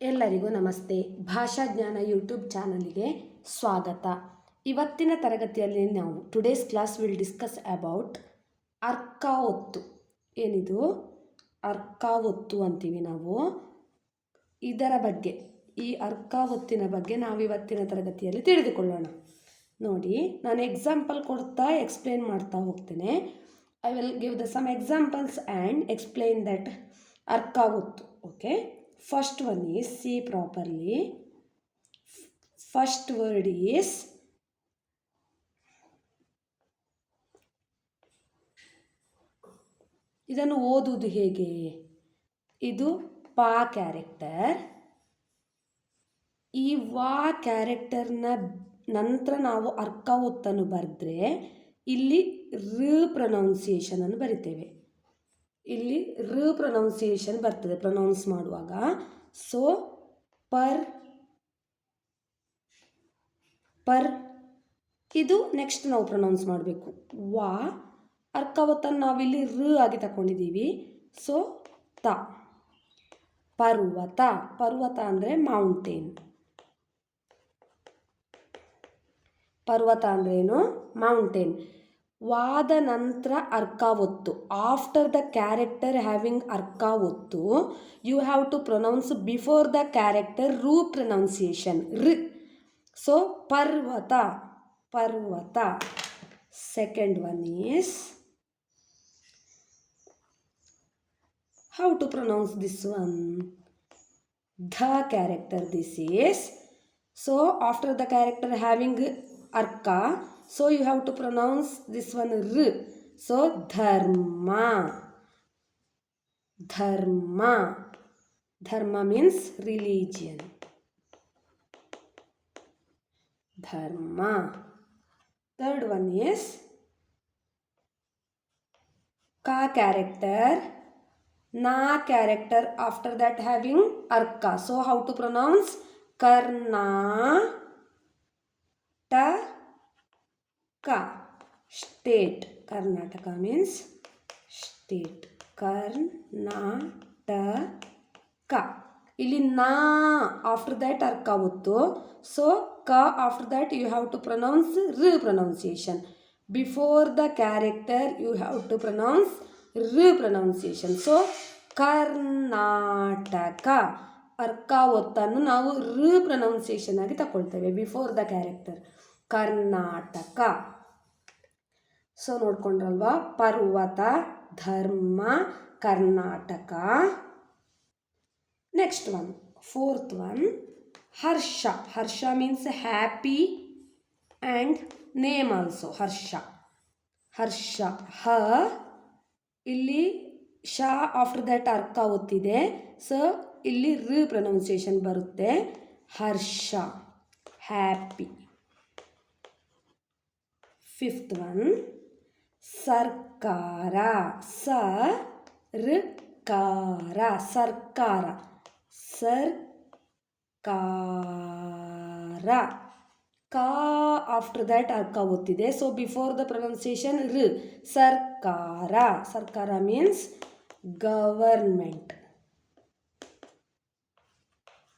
ಎಲ್ಲರಿಗೂ ನಮಸ್ತೆ. ಭಾಷಾಜ್ಞಾನ ಯೂಟ್ಯೂಬ್ ಚಾನಲ್ಗೆ ಸ್ವಾಗತ. ಇವತ್ತಿನ ತರಗತಿಯಲ್ಲಿ ನಾವು today's class will discuss about ಅರ್ಕ ಒತ್ತು ಏನಿದು? ಅರ್ಕ ಒತ್ತು ಅಂತೀವಿ ನಾವು. ಇದರ ಬಗ್ಗೆ, ಈ ಅರ್ಕ ಒತ್ತಿನ ಬಗ್ಗೆ ನಾವು ಇವತ್ತಿನ ತರಗತಿಯಲ್ಲಿ ತಿಳಿದುಕೊಳ್ಳೋಣ. ನೋಡಿ, ನಾನು ಎಕ್ಸಾಂಪಲ್ ಕೊಡ್ತಾ ಎಕ್ಸ್ಪ್ಲೇನ್ ಮಾಡ್ತಾ ಹೋಗ್ತೇನೆ. I will give the some examples and explain that ಅರ್ಕ ಒತ್ತು okay first one is see properly first word is ಇದನ್ನು ಓದುವುದು ಹೇಗೆ? ಇದು ಪಾ ಕ್ಯಾರೆಕ್ಟರ್. ಈ ವಾ ಕ್ಯಾರೆಕ್ಟರ್ನ ನಂತರ ನಾವು ಅರ್ಕ ಒತ್ತನ್ನು ಬರೆದ್ರೆ ಇಲ್ಲಿ ಋ ಪ್ರೊನೌನ್ಸಿಯೇಷನನ್ನು ಬರಿತೇವೆ. ಇಲ್ಲಿ ಋ ಪ್ರೊನೌನ್ಸಿಯೇಷನ್ ಬರ್ತದೆ ಪ್ರೊನೌನ್ಸ್ ಮಾಡುವಾಗ. ಸೊ ಪರ್ ಪರ್ ಇದು ನೆಕ್ಸ್ಟ್ ನಾವು ಪ್ರೊನೌನ್ಸ್ ಮಾಡಬೇಕು. ವಾ ಅರ್ಕವತ್ತನ್ನು ನಾವಿಲ್ಲಿ ಋ ಆಗಿ ತಗೊಂಡಿದ್ದೀವಿ ಸೊ ತ. ಪರ್ವತ ಪರ್ವತ ಅಂದರೆ ಮೌಂಟೇನ್ ಪರ್ವತ ಅಂದ್ರೇನು ಮೌಂಟೇನ್ ವಾದ ನಂತರ ಅರ್ಕ ಒತ್ತು. ಆಫ್ಟರ್ ದ ಕ್ಯಾರೆಕ್ಟರ್ ಹ್ಯಾವಿಂಗ್ ಅರ್ಕ ಒತ್ತು you have to pronounce before the character ರೂ ಪ್ರೊನೌನ್ಸಿಯೇಷನ್ ರ್. ಸೊ ಪರ್ವತ ಪರ್ವತ. Second one is how to pronounce this one ಧ character this is so after the character having Arka So you have to pronounce this one R. So dharma. Dharma. Dharma means religion. Dharma. Third one is ka character, na character after that having arka. So how to pronounce karna ta ka state. Karnataka means state. Karnataka. ಇಲ್ಲಿ ನಾ after that ಅರ್ಕ ಒತ್ತು so ಕ after that you have to pronounce ರ್ pronunciation before the character you have to pronounce ರ್ pronunciation so Karnataka. ಅರ್ಕ ಒತ್ತನ್ನು ನಾವು ರ್ ಪ್ರೊನೌನ್ಸಿಯೇಷನ್ ಆಗಿ ತಗೊಳ್ತೇವೆ before the character Karnataka. So ನೋಡ್ಕೊಂಡ್ರಲ್ವಾ? ಪರ್ವತ, ಧರ್ಮ, Karnataka. Next one fourth one Harsha. Harsha means happy and name also Harsha. Harsha. ಹ. ಇಲ್ಲಿ ಶ ಆಫ್ಟರ್ ದ್ಯಾಟ್ ಅರ್ಕ ಒತ್ತಿದೆ ಸೊ ಇಲ್ಲಿ ರಿ ಪ್ರೊನೌನ್ಸಿಯೇಷನ್ ಬರುತ್ತೆ. ಹರ್ಷ. ಹ್ಯಾಪಿ ಫಿಫ್ತ್ ಒನ್ ಸರ್ಕಾರ ಸ ರ್ ಕಾರ ಸರ್ಕಾರ ಸರ್ಕಾರ ಕಾ ಆಫ್ಟರ್ ದ್ಯಾಟ್ ಅರ್ಕ ಒತ್ತಿದೆ ಸೊ ಬಿಫೋರ್ ದ ಪ್ರೊನೌನ್ಸಿಯೇಷನ್ ರ್ ಸರ್ಕಾರ ಸರ್ಕಾರ ಮೀನ್ಸ್ ಗವರ್ಮೆಂಟ್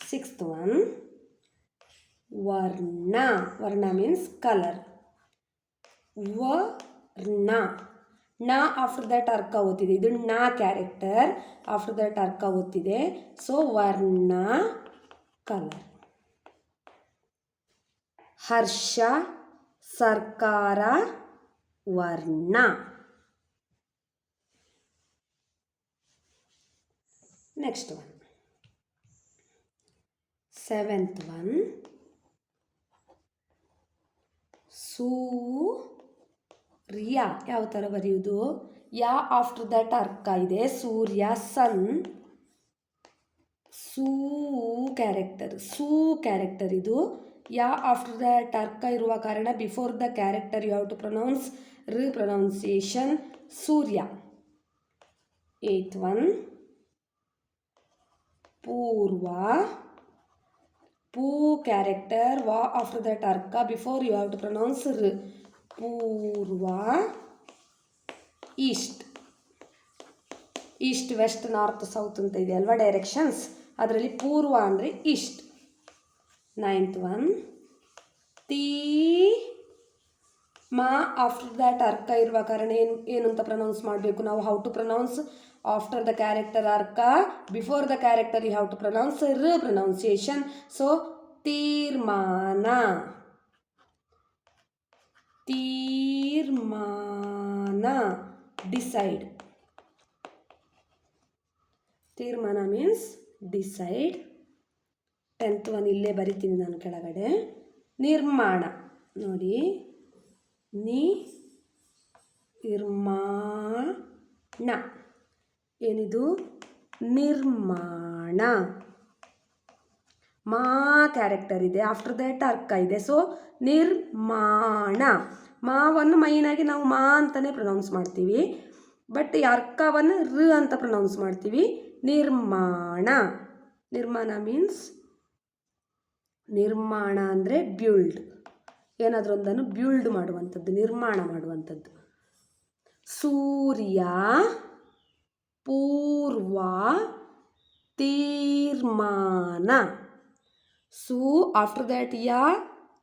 ಸಿಕ್ಸ್ತ್ ಒನ್ ವರ್ಣ ವರ್ಣ ಮೀನ್ಸ್ ಕಲರ್ ವರ್ಣ ನ. ಆಫ್ಟರ್ ದಟ್ ಅರ್ಕ ಓದ್ತಿದೆ. ಇದು ನ ಕ್ಯಾರೆಕ್ಟರ್ ಆಫ್ಟರ್ ದಟ್ ಅರ್ಕ ಓದ್ತಿದೆ. ಸೊ ವರ್ಣ ಕಲರ್ ಹರ್ಷ, ಸರ್ಕಾರ, ವರ್ಣ. ನೆಕ್ಸ್ಟ್ ಒನ್ ಸೆವೆಂತ್ ಒನ್ ಸೂರ್ಯ ಯಾವ ಥರ ಬರೆಯುವುದು? ಯಾ ಆಫ್ಟರ್ ದಟ್ ಅರ್ಕ ಇದೆ. ಸೂರ್ಯ, ಸನ್. ಸೂ ಕ್ಯಾರೆಕ್ಟರ್ ಸೂ ಕ್ಯಾರೆಕ್ಟರ್ ಇದು. ಯಾ ಆಫ್ಟರ್ ದಟ್ ಅರ್ಕ ಇರುವ ಕಾರಣ before the character you have to pronounce ರಿ ಪ್ರೊನೌನ್ಸಿಯೇಷನ್ ಸೂರ್ಯ. Eighth one. ಪೂರ್ವ. ಪೂ ಕ್ಯಾರೆಕ್ಟರ್, ವಾ after that Arka before you have to pronounce ರ್. ಪೂರ್ವ east. East, west, north, south ಅಂತ ಇದೆ ಅಲ್ವಾ ಡೈರೆಕ್ಷನ್ಸ್? ಅದರಲ್ಲಿ ಪೂರ್ವ ಅಂದರೆ ಈಸ್ಟ್. ನೈನ್ತ್ ಒನ್ ತೀ ಮಾ ಆಫ್ಟರ್ ದ್ಯಾಟ್ ಅರ್ಕ ಇರುವ ಕಾರಣ ಏನು ಏನು ಅಂತ ಪ್ರನೌನ್ಸ್ ಮಾಡಬೇಕು ನಾವು? How to pronounce after the character Arka, before the character you how to pronounce ರ ಪ್ರನೌನ್ಸಿಯೇಷನ್ ಸೊ ತೀರ್ಮಾನ. ತೀರ್ಮಾನ. ಡಿಸೈಡ್ ತೀರ್ಮಾನ ಮೀನ್ಸ್ ಡಿಸೈಡ್ ಟೆಂತ್ ಒನ್ ಇಲ್ಲೇ ಬರಿತೀನಿ ನಾನು ಕೆಳಗಡೆ. ನಿರ್ಮಾಣ. ನೋಡಿ. ನಿ ನಿರ್ಮಾಣ. ಏನಿದು? ನಿರ್ಮಾಣ. ಮಾ ಕ್ಯಾರೆಕ್ಟರ್ ಇದೆ. ಆಫ್ಟರ್ ದಟ್ ಅರ್ಕ ಇದೆ. ಸೊ ನಿರ್ಮಾಣ. ಮಾವನ್ನು ಮೈನಾಗಿ ನಾವು ಮಾ ಅಂತಲೇ ಪ್ರೊನೌನ್ಸ್ ಮಾಡ್ತೀವಿ. ಬಟ್ ಅರ್ಕವನ್ನು ರ ಅಂತ ಪ್ರೊನೌನ್ಸ್ ಮಾಡ್ತೀವಿ. ನಿರ್ಮಾಣ. ನಿರ್ಮಾಣ ಮೀನ್ಸ್ ನಿರ್ಮಾಣ ಅಂದರೆ ಬ್ಯೂಲ್ಡ್ ಏನಾದರೂ ಒಂದನ್ನು ಬ್ಯೂಲ್ಡ್ ಮಾಡುವಂಥದ್ದು, ನಿರ್ಮಾಣ ಮಾಡುವಂಥದ್ದು. ಸೂರ್ಯ ಪೂರ್ವ ತೀರ್ಮಾನ. ಸು ಆಫ್ಟರ್ ದ್ಯಾಟ್ ಯಾ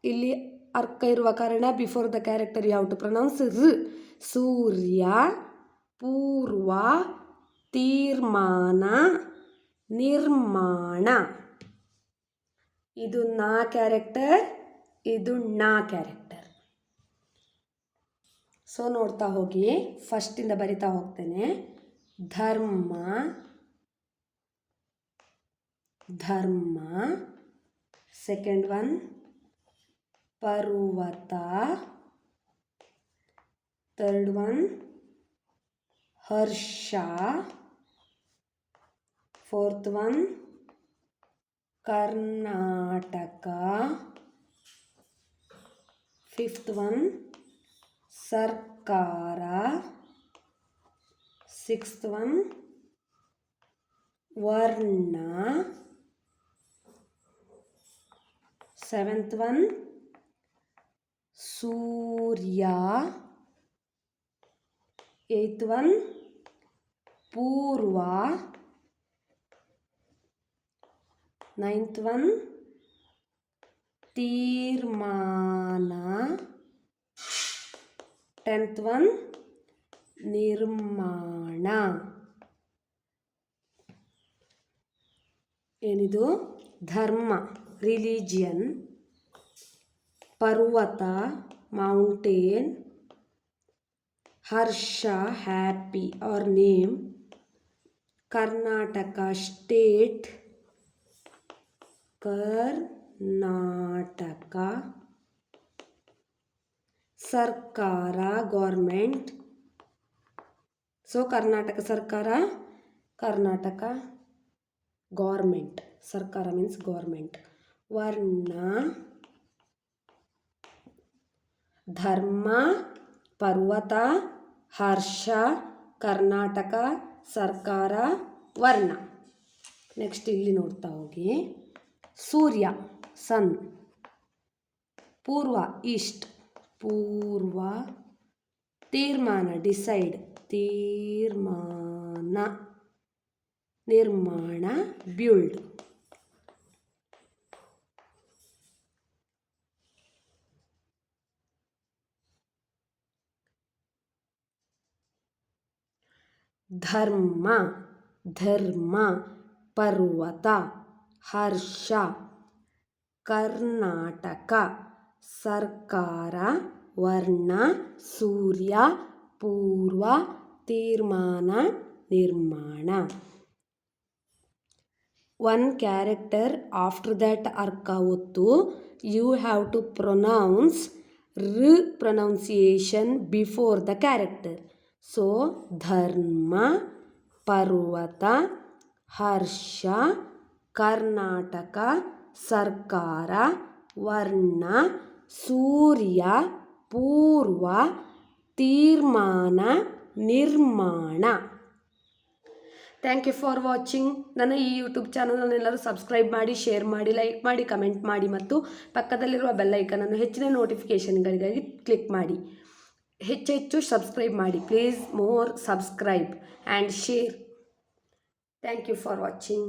ಇಲ್ಲಿ ಅರ್ಕ ಇರುವ ಕಾರಣ ಬಿಫೋರ್ ದ ಕ್ಯಾರೆಕ್ಟರ್ ಯಾವ ಟು ಪ್ರೊನೌನ್ಸ್ ರ್. ಸೂರ್ಯ ಪೂರ್ವ, ತೀರ್ಮಾನ, ನಿರ್ಮಾಣ. ಇದು ನಾ ಕ್ಯಾರೆಕ್ಟರ್ ಇದು ನಾ ಕ್ಯಾರೆಕ್ಟರ್ ಸೊ ನೋಡ್ತಾ ಹೋಗಿ ಫಸ್ಟಿಂದ ಬರಿತಾ ಹೋಗ್ತೇನೆ. ಧರ್ಮ ಧರ್ಮ ಸೆಕೆಂಡ್ ಒನ್ ಪರ್ವತ ಥರ್ಡ್ ಒನ್ ಹರ್ಷ fourth one Karnataka fifth one ಸರ್ಕಾರ ಸಿಕ್ಸ್ತ್ ಒನ್ ವರ್ಣ ಸೆವೆಂತ್ ಒನ್ ಸೂರ್ಯ ಏಯ್ತ್ ಒನ್ ಪೂರ್ವ ನೈನ್ತ್ ಒನ್ ತೀರ್ಮಾನ ಟೆಂತ್ ಒನ್ ನಿರ್ಮಾಣ ಏನಿದು ಧರ್ಮ ರಿಲಿಜಿಯನ್ ಪರ್ವತ mountain Harsha happy or name Karnataka state Karnataka ಸರ್ಕಾರ ಗೌರ್ಮೆಂಟ್ ಸೊ ಕರ್ನಾಟಕ ಸರ್ಕಾರ ಕರ್ನಾಟಕ ಗೌರ್ಮೆಂಟ್ ಸರ್ಕಾರ ಮೀನ್ಸ್ ಗೌರ್ಮೆಂಟ್ ವರ್ಣ, ಧರ್ಮ, ಪರ್ವತ, ಹರ್ಷ, ಕರ್ನಾಟಕ, ಸರ್ಕಾರ, ವರ್ಣ. ನೆಕ್ಸ್ಟ್ ಇಲ್ಲಿ ನೋಡ್ತಾ ಹೋಗಿ. ಸೂರ್ಯ ಸನ್ ಪೂರ್ವ ಈಸ್ಟ್ ಪೂರ್ವ, ತೀರ್ಮಾನ ಡಿಸೈಡ್ ತೀರ್ಮಾನ, ನಿರ್ಮಾಣ ಬ್ಯೂಲ್ಡ್ ಧರ್ಮ ಧರ್ಮ, ಪರ್ವತ, ಹರ್ಷ, ಕರ್ನಾಟಕ, ಸರ್ಕಾರ, ವರ್ಣ, ಸೂರ್ಯ, ಪೂರ್ವ, ತೀರ್ಮಾನ, ನಿರ್ಮಾಣ. ಒನ್ ಕ್ಯಾರೆಕ್ಟರ್ ಆಫ್ಟರ್ ದ್ಯಾಟ್ ಅರ್ಕ ಒತ್ತು ಯು ಹ್ಯಾವ್ ಟು ಪ್ರೊನೌನ್ಸ್ ರ್ pronunciation before the character so ಧರ್ಮ ಪರ್ವತ, ಹರ್ಷ, ಕರ್ನಾಟಕ, ಸರ್ಕಾರ, ವರ್ಣ, ಸೂರ್ಯ, ಪೂರ್ವ, ತೀರ್ಮಾನ, ನಿರ್ಮಾಣ. ಥ್ಯಾಂಕ್ ಯು ಫಾರ್ ವಾಚಿಂಗ್ ನನ್ನ ಈ ಯೂಟ್ಯೂಬ್ ಚಾನಲನ್ನೆಲ್ಲರೂ ಸಬ್ಸ್ಕ್ರೈಬ್ ಮಾಡಿ ಶೇರ್ ಮಾಡಿ ಲೈಕ್ ಮಾಡಿ ಕಮೆಂಟ್ ಮಾಡಿ ಮತ್ತು ಪಕ್ಕದಲ್ಲಿರುವ ಬೆಲ್ಲೈಕನನ್ನು ಹೆಚ್ಚಿನ ನೋಟಿಫಿಕೇಷನ್ಗಳಿಗಾಗಿ ಕ್ಲಿಕ್ ಮಾಡಿ. ಹೆಚ್ಚು ಹೆಚ್ಚು ಸಬ್ಸ್ಕ್ರೈಬ್ ಮಾಡಿ. Please more subscribe and share thank you for watching